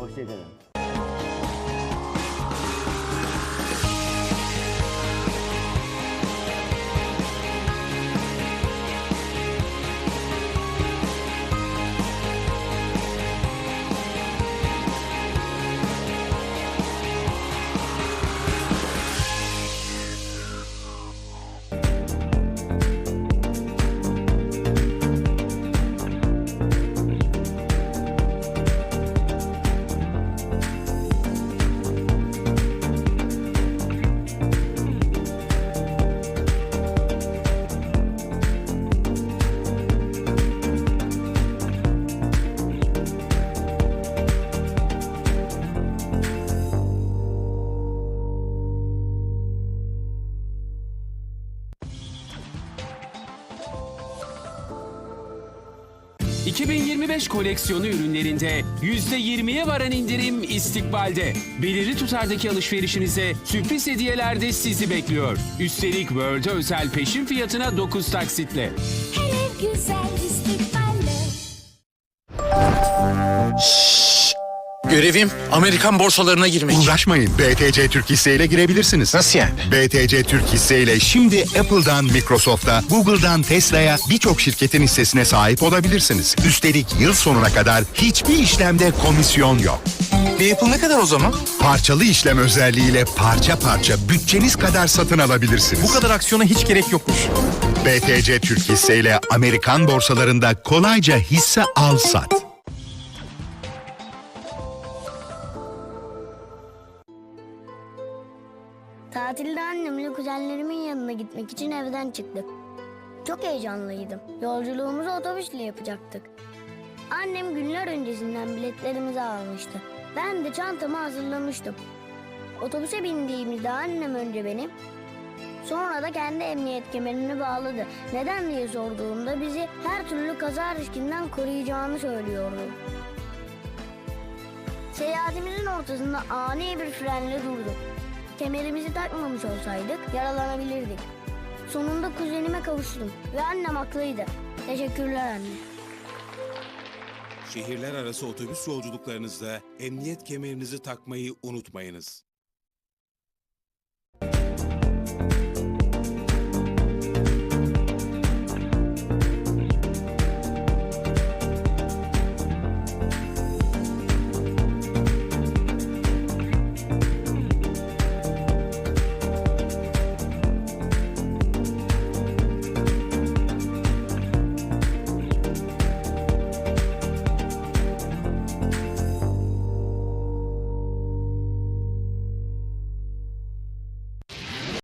或谢谢人。...2025 koleksiyonu ürünlerinde %20'ye varan indirim istikbalde. Belirli tutardaki alışverişinize sürpriz hediyeler de sizi bekliyor. Üstelik World'e özel peşin fiyatına 9 taksitle. Hele güzel istikballe. Görevim Amerikan borsalarına girmek. Uğraşmayın. BTC Türk Hisse ile girebilirsiniz. Nasıl yani? BTC Türk Hisse ile şimdi Apple'dan Microsoft'a, Google'dan Tesla'ya birçok şirketin hissesine sahip olabilirsiniz. Üstelik yıl sonuna kadar hiçbir işlemde komisyon yok. Bir Apple ne kadar o zaman? Parçalı işlem özelliğiyle parça parça bütçeniz kadar satın alabilirsiniz. Bu kadar aksiyona hiç gerek yokmuş. BTC Türk Hisse ile Amerikan borsalarında kolayca hisse al sat. Tatilde annemle kuzenlerimin yanına gitmek için evden çıktık. Çok heyecanlıydım. Yolculuğumuzu otobüsle yapacaktık. Annem günler öncesinden biletlerimizi almıştı. Ben de çantamı hazırlamıştım. Otobüse bindiğimizde annem önce benim, sonra da kendi emniyet kemerini bağladı. Neden diye sorduğumda bizi her türlü kaza riskinden koruyacağını söylüyordu. Seyahatimizin ortasında ani bir frenle durduk. Kemerimizi takmamış olsaydık yaralanabilirdik. Sonunda kuzenime kavuştum ve annem haklıydı. Teşekkürler anne. Şehirler arası otobüs yolculuklarınızda emniyet kemerinizi takmayı unutmayınız.